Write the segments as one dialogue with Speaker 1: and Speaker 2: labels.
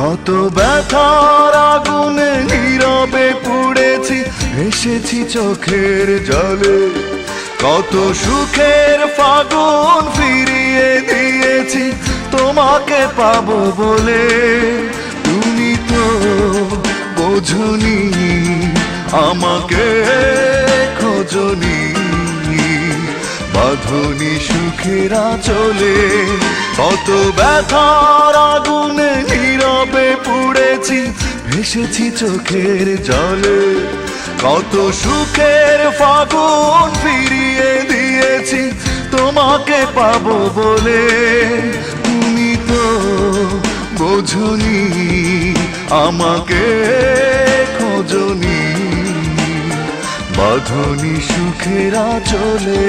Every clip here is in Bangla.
Speaker 1: কত ব্যথার আগুনে নীরবে পুড়েছি, এসেছি চোখের জলে। কত সুখের ফাগুন ফিরিয়ে দিয়েছি, তোমাকে পাবো বলে। তুমি তো বোঝনি, আমাকে খোঁজনি। বাঁধনি সুখেরা চলে কত ব্যথার আগুনে নীরবে পুড়েছি, ভেসেছি চোখের জলে। কত সুখের ফাগুন ফিরিয়ে দিয়েছি, তোমাকে পাবো বলে। তুমি তো বোঝনি, আমাকে খোঁজনি। বাঁধনি সুখেরা চলে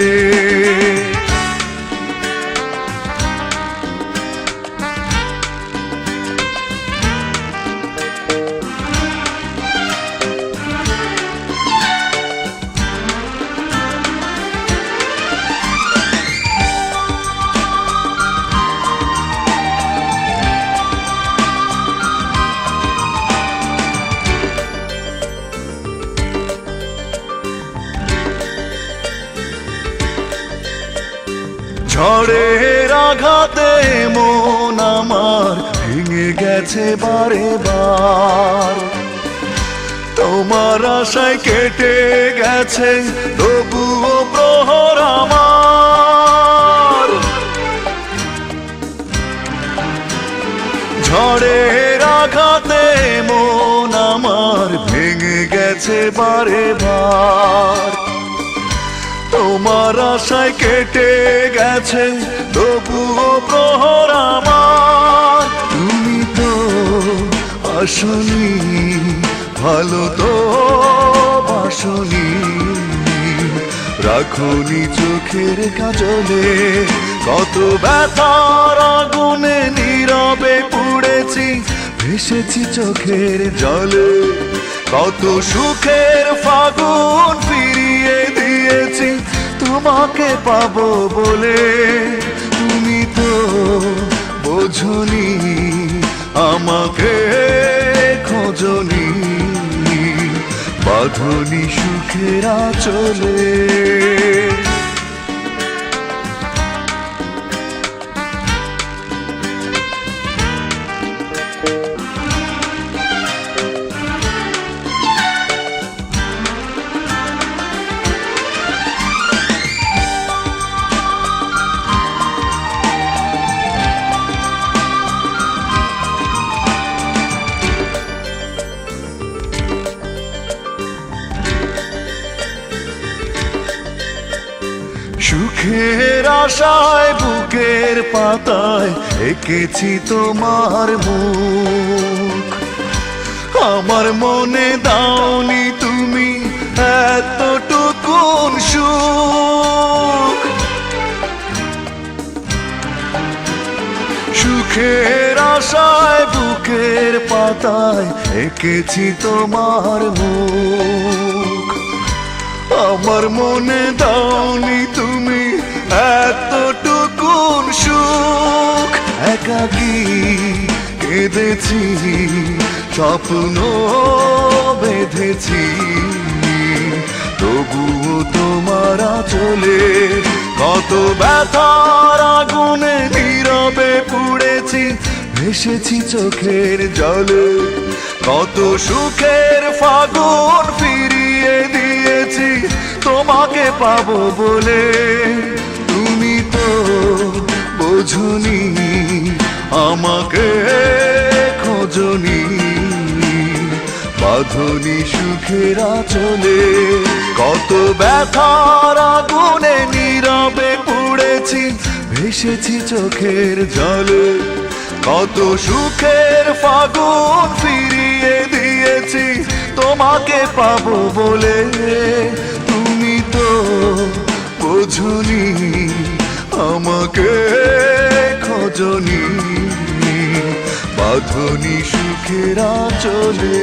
Speaker 1: ঝড়ের আঘাতে মন আমার ভেঙে গেছে বারে বার। তোমার আশায় কেটে গেছে, তবুও প্রহর আমার। ঝড়ের আঘাতে মন আমার ভেঙে গেছে বারে বার। তোমার আশায় কেটে গেছে, তবুও প্রহর আমার। তুমি তো আসনি, ভালো তো বাসনি। রাখনি চোখের কাজলে, কত ব্যথার আগুনে নীরবে পুড়েছি, ভেসেছি চোখের জলে। কত সুখের ফাগুন ফিরিয়ে দিয়েছি তোমাকে পাব বলে তুমি তো বোঝনি আমাকে খোঁজনি বাঁধনি সুখেরা চলে সুখের আশায়, বুকের পাতায় এঁকেছি তোমার মুখ। আমার মনে দাওনি তুমি এতটুকুন সুখ। সুখের আশায়, বুকের পাতায় এঁকেছি তোমার মুখ। আমার মনে দাওনি তুমি একাকি কেঁদেছি? স্বপ্ন বেঁধেছি। তবুও তোমার চলে কত ব্যথার আগুনে নীরবে পুড়েছি। ভেসেছি চোখের জলে, কত সুখের ফাগুন ফিরিয়ে দিয়েছি। তোমাকে পাবো বলে বোঝনি আমাকে খোঁজনি। বাঁধনি সুখেরা চলে কত ব্যথার আগুনে নীরবে পুড়েছি, ভেসেছি চোখের জলে। কত সুখের ফাগুন ফিরিয়ে দিয়েছি, তোমাকে পাবো বলে। তুমি তো বোঝনি, আমাকে রজনী বাঁধনি সুখেরা চলে